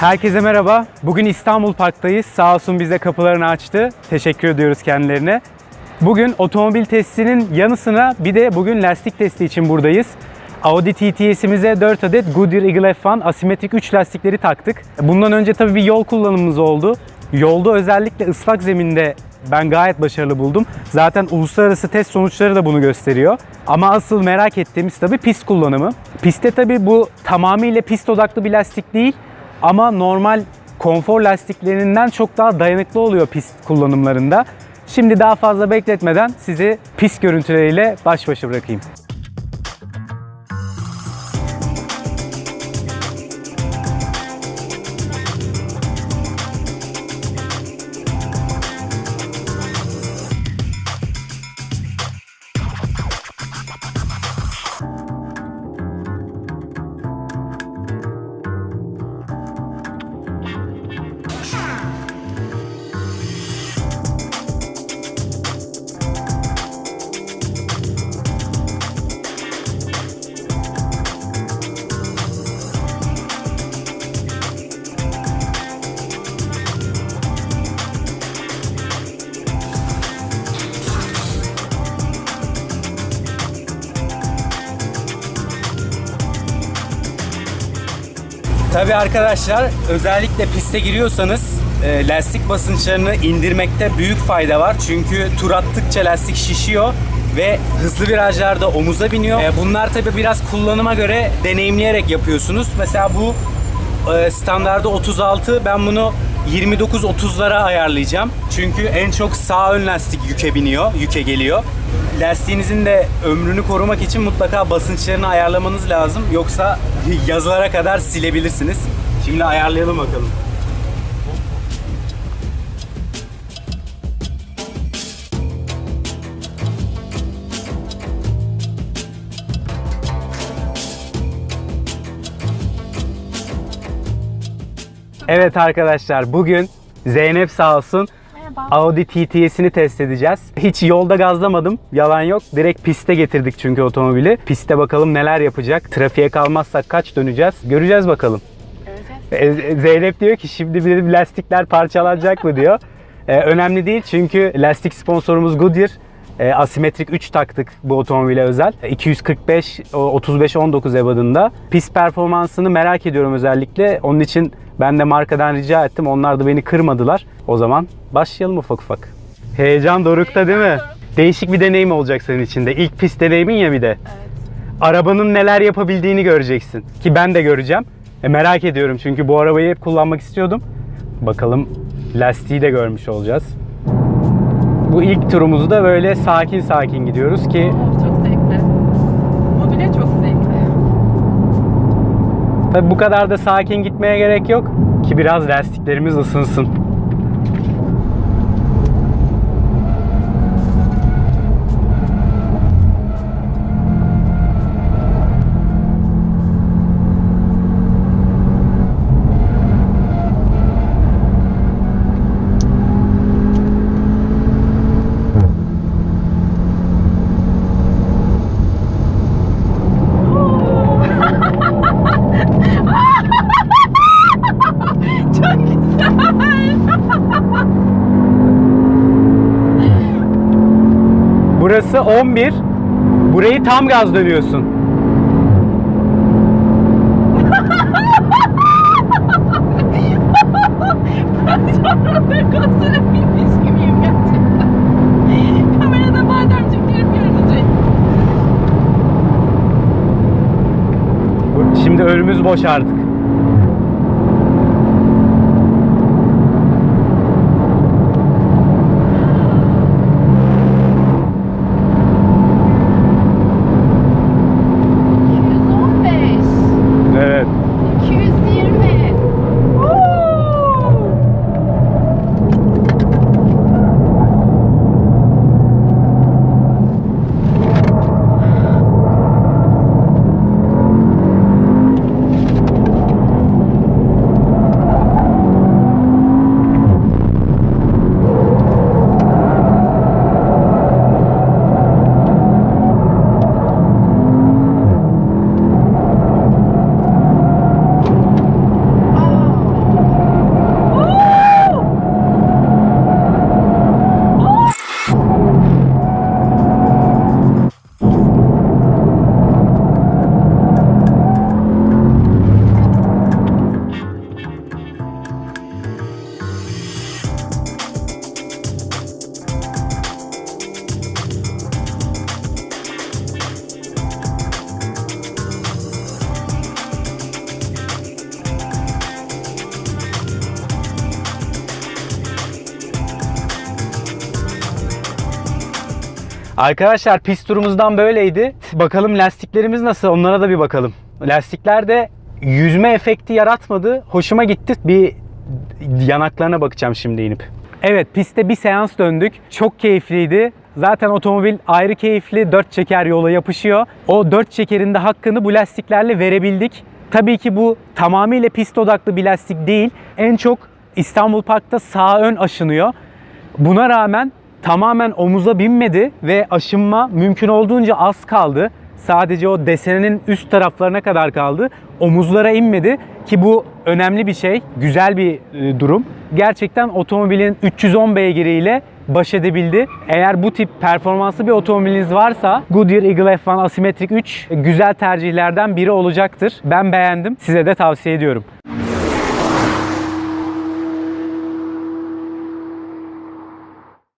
Herkese merhaba. Bugün İstanbul Park'tayız. Sağ olsun bize kapılarını açtı. Teşekkür ediyoruz kendilerine. Bugün otomobil testinin yanı sıra bir de bugün lastik testi için buradayız. Audi TTS'imize 4 adet Goodyear Eagle F1 asimetrik 3 lastikleri taktık. Bundan önce tabii bir yol kullanımımız oldu. Yolda özellikle ıslak zeminde ben gayet başarılı buldum. Zaten uluslararası test sonuçları da bunu gösteriyor. Ama asıl merak ettiğimiz tabii pist kullanımı. Pistte tabii bu tamamıyla pist odaklı bir lastik değil. Ama normal konfor lastiklerinden çok daha dayanıklı oluyor pist kullanımlarında. Şimdi daha fazla bekletmeden sizi pist görüntüleriyle baş başa bırakayım. Tabii arkadaşlar özellikle piste giriyorsanız e, lastik basınçlarını indirmekte büyük fayda var. Çünkü tur attıkça lastik şişiyor ve hızlı virajlarda omuza biniyor. E, bunlar tabii biraz kullanıma göre deneyimleyerek yapıyorsunuz. Mesela bu e, standardı 36 ben bunu 29-30'lara ayarlayacağım. Çünkü en çok sağ ön lastik yüke biniyor, yüke geliyor. Lastiğinizin de ömrünü korumak için mutlaka basınçlarını ayarlamanız lazım. Yoksa yazılara kadar silebilirsiniz. Şimdi ayarlayalım bakalım. Evet arkadaşlar bugün Zeynep sağ olsun Merhaba. Audi TTS'ini test edeceğiz. Hiç yolda gazlamadım. Yalan yok. Direkt piste getirdik çünkü otomobili. Piste bakalım neler yapacak. Trafiğe kalmazsak kaç döneceğiz? Göreceğiz bakalım. Göreceğiz. E, Zeynep diyor ki şimdi bir lastikler parçalanacak mı diyor. E, önemli değil çünkü lastik sponsorumuz Goodyear. E, asimetrik 3 taktık bu otomobile özel. E, 245 o 35 19 ebadında. Pist performansını merak ediyorum özellikle. Onun için ben de markadan rica ettim. Onlar da beni kırmadılar. O zaman başlayalım ufak ufak. Heyecan dorukta değil mi? Değişik bir deneyim olacak senin için de. İlk pist deneyimin ya bir de. Evet. Arabanın neler yapabildiğini göreceksin. Ki ben de göreceğim. E, merak ediyorum çünkü bu arabayı hep kullanmak istiyordum. Bakalım lastiği de görmüş olacağız. Bu ilk turumuzu da böyle sakin sakin gidiyoruz ki Oh, çok zevkli. O bile çok zevkli. Tabi bu kadar da sakin gitmeye gerek yok ki biraz lastiklerimiz ısınsın. Burası 11. Burayı tam gaz dönüyorsun. Şimdi önümüz boş artık. Arkadaşlar pist turumuzdan böyleydi. Bakalım lastiklerimiz nasıl onlara da bir bakalım. Lastikler de yüzme efekti yaratmadı. Hoşuma gitti. Bir yanaklarına bakacağım şimdi inip. Evet pistte bir seans döndük. Çok keyifliydi. Zaten otomobil ayrı keyifli. Dört çeker yola yapışıyor. O dört çekerin de hakkını bu lastiklerle verebildik. Tabii ki bu tamamıyla pist odaklı bir lastik değil. En çok İstanbul Park'ta sağ ön aşınıyor. Buna rağmen tamamen omuza binmedi ve aşınma mümkün olduğunca az kaldı. Sadece o desenenin üst taraflarına kadar kaldı. Omuzlara inmedi ki bu önemli bir şey, güzel bir e, durum. Gerçekten otomobilin 310 beygiriyle baş edebildi. Eğer bu tip performanslı bir otomobiliniz varsa Goodyear Eagle F1 Asymmetric 3 güzel tercihlerden biri olacaktır. Ben beğendim. Size de tavsiye ediyorum.